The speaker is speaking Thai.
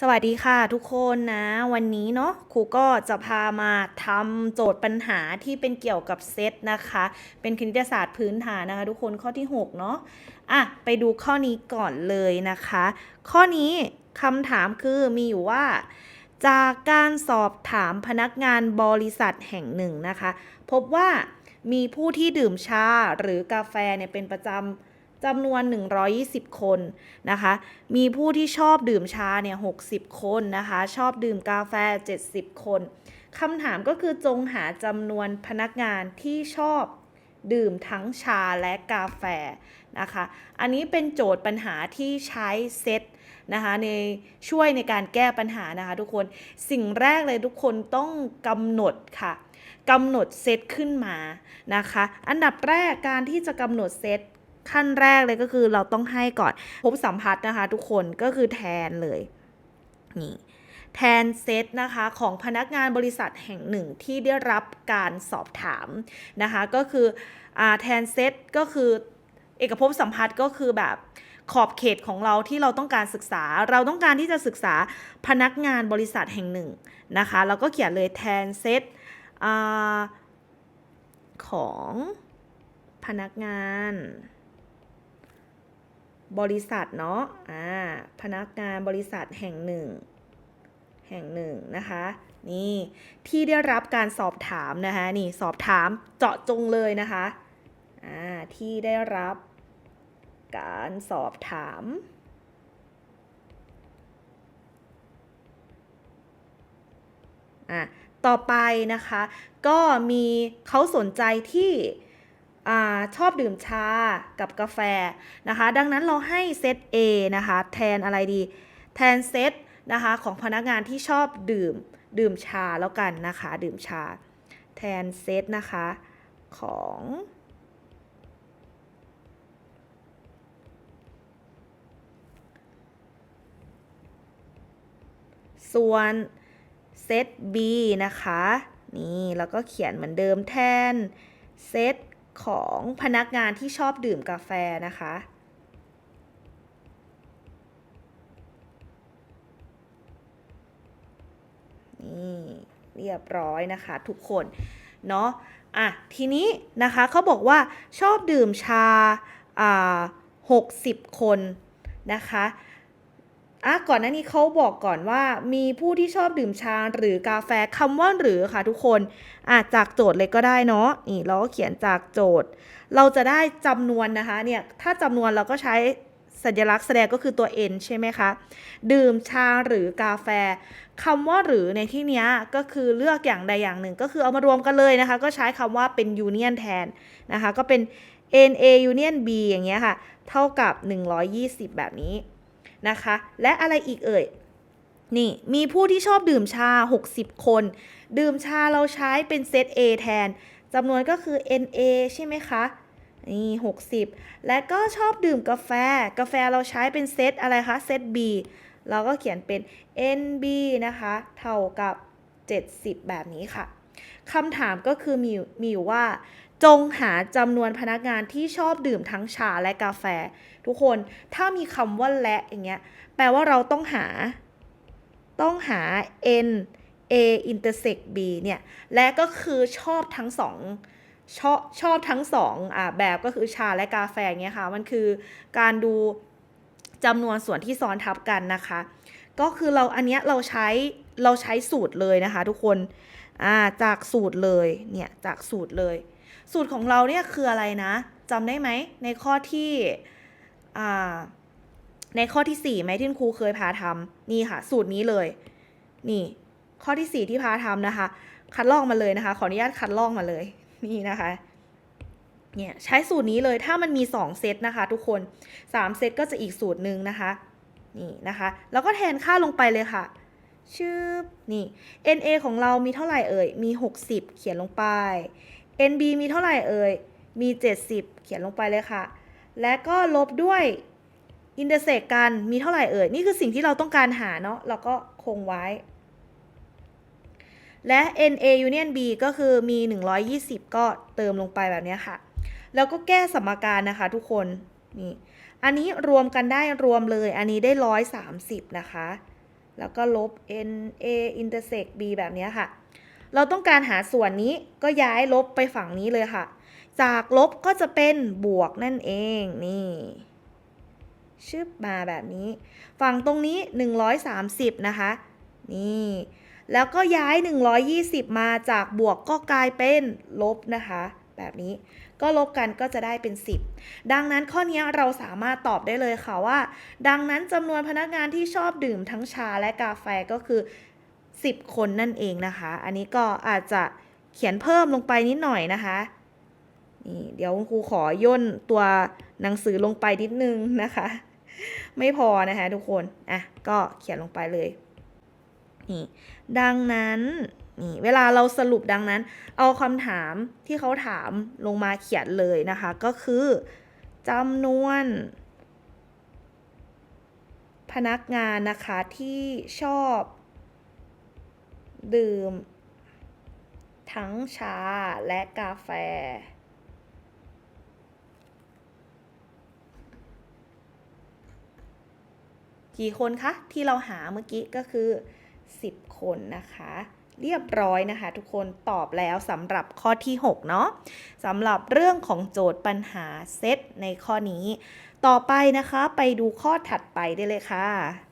สวัสดีค่ะทุกคนนะ วันนี้เนาะครูก็จะพามาทำโจทย์ปัญหาที่เป็นเกี่ยวกับเซตนะคะ เป็นคณิตศาสตร์พื้นฐานนะคะทุกคนข้อที่ 6 เนาะอะไปดูข้อนี้ก่อนเลยนะคะ ข้อนี้คำถามคือมีอยู่ว่า จากการสอบถามพนักงานบริษัทแห่งหนึ่งนะคะ พบว่ามีผู้ที่ดื่มชาหรือกาแฟเนี่ยเป็นประจำ จำนวน 120 คนนะคะ มีผู้ที่ชอบดื่มชาเนี่ย 60 คนนะคะ ชอบดื่มกาแฟ 70 คนคำถามก็คือจงหาจำนวนพนักงานที่ชอบดื่มทั้งชาและกาแฟนะคะ อันนี้เป็นโจทย์ปัญหาที่ใช้เซตนะคะในช่วยในการแก้ปัญหานะคะทุกคน สิ่งแรกเลยทุกคนต้องกำหนดค่ะกำหนดเซตขึ้นมานะคะ อันดับแรกการที่จะกำหนดเซต ขั้นแรกเลยก็คือเราต้องให้ก่อนพบสัมพัทธ์นะคะ ทุกคนก็คือแทนเลยนี่แทนเซตนะคะของพนักงานบริษัทแห่งหนึ่งที่ได้รับการสอบถามนะคะก็คืออาแทนเซตก็คือเอกภพสัมพัทธ์ก็คือแบบขอบเขตของเราที่เราต้องการศึกษา เราต้องการที่จะศึกษาพนักงานบริษัทแห่งหนึ่งนะคะเราก็เขียนเลยแทนเซตอาของพนักงาน บริษัทเนาะอ่าพนักงานบริษัทแห่งหนึ่ง แห่งหนึ่งนะคะนี่ที่ได้รับการสอบถามนะคะนี่สอบถามเจาะจงเลยนะคะอ่าที่ได้รับการสอบถามอะต่อไปนะคะ ก็มีเขาสนใจที่ อชอบดื่มชากับกาแฟนะคะ ดังนั้นเราให้เซต A นะคะแทนอะไรดี แทนเซตนะคะของพนักงานที่ชอบดื่มดื่มชาแล้วกันนะคะ ดื่มชา แทนเซตนะคะของส่วนเซต B นะคะ นี่ แล้วก็เขียนเหมือนเดิมแทนเซต ของพนักงานที่ชอบดื่มกาแฟนะคะ นี่เรียบร้อยนะคะทุกคนเนาะอะทีนี้นะคะเขาบอกว่าชอบดื่มชาอ่า60คนนะคะ อะก่อนหน้านี้เขาบอกก่อนว่ามีผู้ที่ชอบดื่มชาหรือกาแฟคำว่าหรือค่ะทุกคนอะจากโจทย์เลยก็ได้เนาะนี่เราก็เขียนจากโจทย์ เราจะได้จำนวนนะคะเนี่ยถ้าจำนวนเราก็ใช้สัญลักษณ์แสดงก็คือตัว n ใช่ไหมคะ ดื่มชาหรือกาแฟคำว่าหรือในที่นี้ก็คือเลือกอย่างใดอย่างหนึ่ง ก็คือเอามารวมกันเลยนะคะ ก็ใช้คำว่าเป็น union แทนนะคะ ก็เป็น na union b อย่างเงี้ยค่ะ เท่ากับ 120 แบบนี้ นะคะ และอะไรอีกเอ่ยนี่มีผู้ที่ชอบดื่มชา 60 คน ดื่มชาเราใช้เป็นเซต A แทนจำนวนก็คือ na ใช่ไหมคะนี่ 60 และก็ชอบดื่มกาแฟ กาแฟเราใช้เป็นเซตอะไรคะ เซต B เราก็เขียนเป็น NB นะคะ เท่ากับ 70 แบบนี้ค่ะ คำถามก็คือมีมีอยู่ว่า จงหาจำนวนพนักงานที่ชอบดื่มทั้งชาและกาแฟ ทุกคนถ้ามีคำว่าและอย่างเงี้ยแปลว่าเราต้องหา ต้องหา N A intersect B เนี่ย และก็คือชอบทั้งสองชอบชอบทั้งสองอ่าแบบก็คือชาและกาแฟเงี้ยค่ะ มันคือการดูจำนวนส่วนที่ซ้อนทับกันนะคะ ก็คือเราอันเนี้ยเราใช้เราใช้สูตรเลยนะคะทุกคน อ่าจากสูตรเลยเนี่ยจากสูตรเลย สูตรของเราเนี่ยคืออะไรนะจำได้ไหมในข้อที่อ่าในข้อที่4ี่ไหมที่คุณครูเคยพาทำนี่ค่ะ สูตรนี้เลย นี่ข้อที่ 4 ที่พาทำนะคะ คัดลอกมาเลยนะคะ ขออนุญาตคัดลอกมาเลย นี่นะคะเนี่ยใช้สูตรนี้เลยถ้ามันมี 2 เซตนะคะทุกคน 3 เซตก็จะอีกสูตรหนึ่งนะคะ นี่นะคะ แล้วก็แทนค่าลงไปเลยค่ะ ชื่อนี่ NA ของเรามีเท่าไหร่เอ่ย มี 60 เขียนลงไป NB มีเท่าไหร่เอ่ย มี 70 เขียนลงไปเลยค่ะ และก็ลบด้วยอินเตอร์เซกกันมีเท่าไหร่เอ่ย นี่คือสิ่งที่เราต้องการหาเนาะเราก็คงไว้ และ NA Union B ก็คือมี 120 ก็เติมลงไปแบบนี้ค่ะ แล้วก็แก้สมการนะคะทุกคน นี่ อันนี้รวมกันได้รวมเลย อันนี้ได้ 130 นะคะ แล้วก็ลบ n a intersect b แบบนี้ค่ะ เราต้องการหาส่วนนี้ก็ย้ายลบไปฝั่งนี้เลยค่ะ จากลบก็จะเป็นบวกนั่นเองนี่ชึบมาแบบนี้ ฝั่งตรงนี้ 130 นะคะ นี่ แล้วก็ย้าย 120 มาจากบวกก็กลายเป็นลบนะคะ แบบนี้ ก็ลบกันก็จะได้เป็น 10 ดังนั้นข้อนี้เราสามารถตอบได้เลยค่ะว่า ดังนั้นจำนวนพนักงานที่ชอบดื่มทั้งชาและกาแฟก็คือ 10 คนนั่นเองนะคะ อันนี้ก็อาจจะเขียนเพิ่มลงไปนิดหน่อยนะคะนี่เดี๋ยวคุณครูขอย่นตัวหนังสือลงไปนิดนึงนะคะ ไม่พอนะคะทุกคน อะ ก็เขียนลงไปเลย นี่ ดังนั้น นี่เวลาเราสรุปดังนั้น เอาคำถามที่เขาถามลงมาเขียนเลยนะคะ ก็คือจำนวน พนักงานนะคะที่ชอบ ดื่ม ทั้งชาและกาแฟ กี่คนคะ ที่เราหาเมื่อกี้ก็คือ 10 คนนะคะ เรียบร้อยนะคะ ทุกคนตอบแล้วสำหรับข้อที่ 6 เนาะสำหรับเรื่องของโจทย์ปัญหาเซตในข้อนี้ ต่อไปนะคะไปดูข้อถัดไปได้เลยค่ะ